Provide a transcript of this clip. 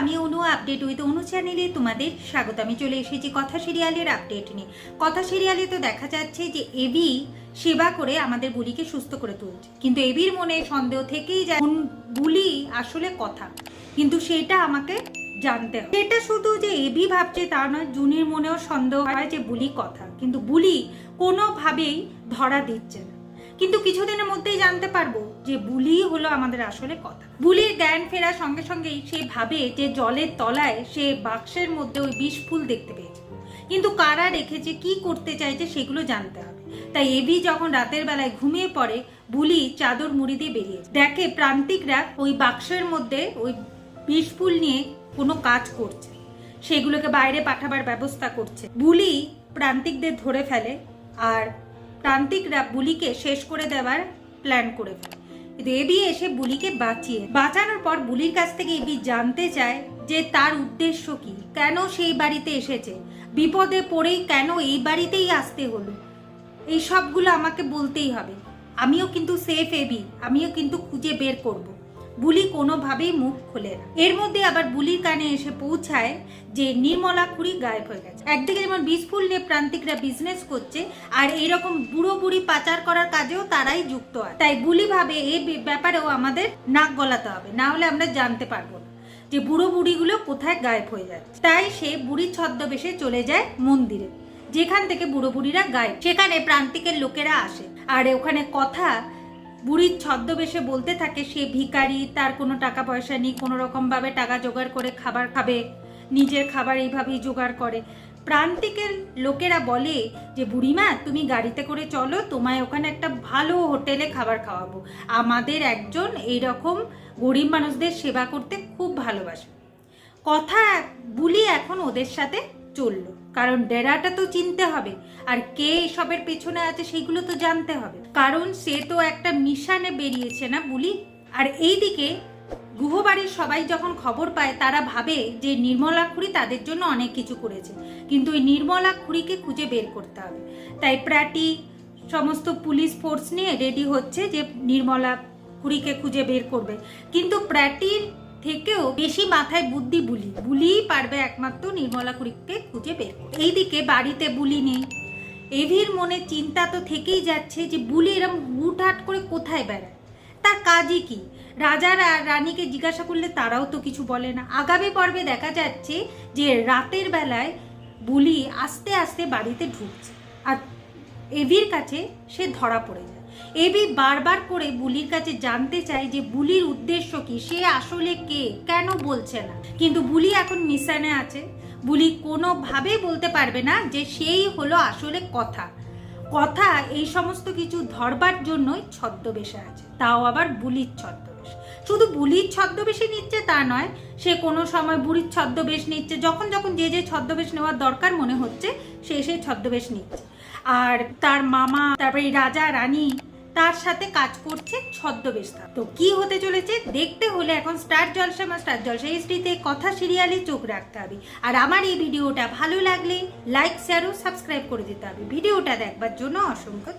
আমি অনু update with অনু চ্যানেলে তোমাদের স্বাগত। আমি চলে এসেছি কথা সিরিয়ালের আপডেট নিয়ে। কথা সিরিয়ালে তো দেখা যাচ্ছে যে এবি সেবা করে আমাদের বুলিকে সুস্থ করে তুলছে। কিন্তু এবির মনে সন্দেহ থেকেই যায় বুলি আসলে কথা? কিন্তু সেটা আমাকে জানতে হবে। এটা শুধু যে এবি ভাবছে তা নয়, জুনির মনেও সন্দেহ হয় যে বুলি কথা। কিন্তু বুলি কোনোভাবেই ধরা দিচ্ছে না। কিন্তু কিছুদিনের মধ্যেই জানতে পারব যে বুলি হলো আমাদের আসলে কথা। বুলির জ্ঞান ফেরার সঙ্গে সঙ্গেই সে ভাবে যে জলের তলায় সে বাক্সের মধ্যে ওই বিষ ফুল দেখতে পেয়েছে। কিন্তু কারা রেখেছে, কি করতে চাইছে সেগুলো জানতে হবে। তাই এবি যখন রাতের বেলায় ঘুমিয়ে পড়ে, বুলি চাদর মুড়ি দিয়ে বেরিয়ে দেখে প্রান্তিকরা ওই বাক্সের মধ্যে ওই বিষ ফুল নিয়ে কোনো কাজ করছে। সেগুলোকে বাইরে পাঠাবার ব্যবস্থা করছে। বুলি প্রান্তিকদের ধরে ফেলে আর প্রান্তিকরা বুলিকে শেষ করে দেওয়ার প্ল্যান করে ফেলে। এবি এসে বুলিকে বাঁচিয়ে বাঁচানোর পর বুলির কাছ থেকে এবি জানতে চায় যে তার উদ্দেশ্য কি, কেন সেই বাড়িতে এসেছে, বিপদে পড়েই কেন এই বাড়িতেই আসতে হলো। এই সবগুলো আমাকে বলতেই হবে। আমিও কিন্তু সেফ এবি আমিও কিন্তু খুঁজে বের করব। বুলি কোনোভাবেই মুখ খোলে না। এর মধ্যে আবার বুলির কানে এসে পৌঁছায় যে নির্মলা খুঁড়ি গায়েব হয়ে গেছে। একদিকে যেমন বীজ ফুল নিয়ে প্রান্তিকরা বিজনেস করছে, আর এইরকম বুড়ো বুড়ি পাচার করার কাজেও তারাই যুক্ত হয় তাই বুলি ভাবে এই ব্যাপারেও আমাদের নাক গলাতে হবে, না হলে আমরা জানতে পারব না যে বুড়ো বুড়িগুলো কোথায় গায়েব হয়ে যাচ্ছে। তাই সে বুড়ির ছদ্মবেশে চলে যায় মন্দিরে, যেখান থেকে বুড়ো বুড়িরা গায়েব। সেখানে প্রান্তিকের লোকেরা আসে, আর ওখানে কথা বুড়ির ছদ্মবেশে বলতে থাকে, সে ভিখারি, তার কোনো টাকা পয়সা নেই, কোনো রকম ভাবে টাকা জোগাড় করে খাবার খাবে, নিজের খাবার এইভাবেই জোগাড় করে। প্রান্তিকের লোকেরা বলে যে, বুড়িমা, তুমি গাড়িতে করে চলো, তোমায় ওখানে একটা ভালো হোটেলে খাবার খাওয়াবো। আমাদের একজন এইরকম গরিব মানুষদের সেবা করতে খুব ভালোবাসে। কথা বুলি এখন ওদের সাথে। চলল। কারণ ডেরাটা তো চিনতে হবে, আর কে এসবের পেছনে আছে সেইগুলো তো জানতে হবে। কারণ সে তো একটা মিশনে বেরিয়েছে না বুলি? আর এইদিকে গুহবাড়ির সবাই যখন খবর পায়, তারা ভাবে যে নির্মলা খুড়ি তাদের জন্য অনেক কিছু করেছে। কিন্তু ওই নির্মলা খুড়িকে খুঁজে বের করতে হবে। তাই প্রাটি সমস্ত পুলিশ ফোর্স নিয়ে রেডি হচ্ছে যে নির্মলা খুড়িকে খুঁজে বের করবে। কিন্তু প্র্যাটির থেকেও বেশি মাথায় বুদ্ধি বুলি। বুলিই পারবে একমাত্র নির্মলা খুড়িকে খুঁজে বের এইদিকে বাড়িতে বুলি নেই। এভির মনে চিন্তা তো থেকেই যাচ্ছে যে বুলি এরম হুটহাট করে কোথায় বেড়ায়? তার কাজই কি? রাজার আর রানীকে জিজ্ঞাসা করলে তারাও তো কিছু বলে না। আগামী পর্বে দেখা যাচ্ছে যে রাতের বেলায় বুলি আস্তে আস্তে বাড়িতে ঢুকছে। আর এভির কাছে সে ধরা পড়ে যায়। এবি বারবার করে বুলির কাছে জানতে চায় যে বুলির উদ্দেশ্য কি? সে আসলে কে? কেন বলছে না? কিন্তু বুলি এখন মিশানে আছে। বুলি কোনোভাবেই বলতে পারবে না যে সেই হলো আসলে কথা। কথা এই সমস্ত কিছু ধরবার জন্যই ছদ্মবেশে আছে। তাও আবার বুলির ছদ্মবেশ শুধু বুলির ছদ্মবেশে নিচ্ছে তা নয়, সে কোনো সময় বুড়ির ছদ্মবেশ নিচ্ছে, যখন যখন যে যে ছদ্মবেশ নেওয়ার দরকার মনে হচ্ছে, সে সেই ছদ্মবেশ নিচ্ছে। আর তার মামা, তারপরে রাজা, রানী, তার সাথে কাজ করছে ছদ্মবেশ। তো কি হতে চলেছে, দেখতে হলে এখন স্টার জলসা বা স্টার জলসা এইচডিতে কথা সিরিয়ালে চোখ রাখতে হবে। আর আমার এই ভিডিওটা ভালো লাগলে, লাইক শেয়ার ও সাবস্ক্রাইব করে দিতে হবে। ভিডিওটা দেখবার জন্য অসংখ্য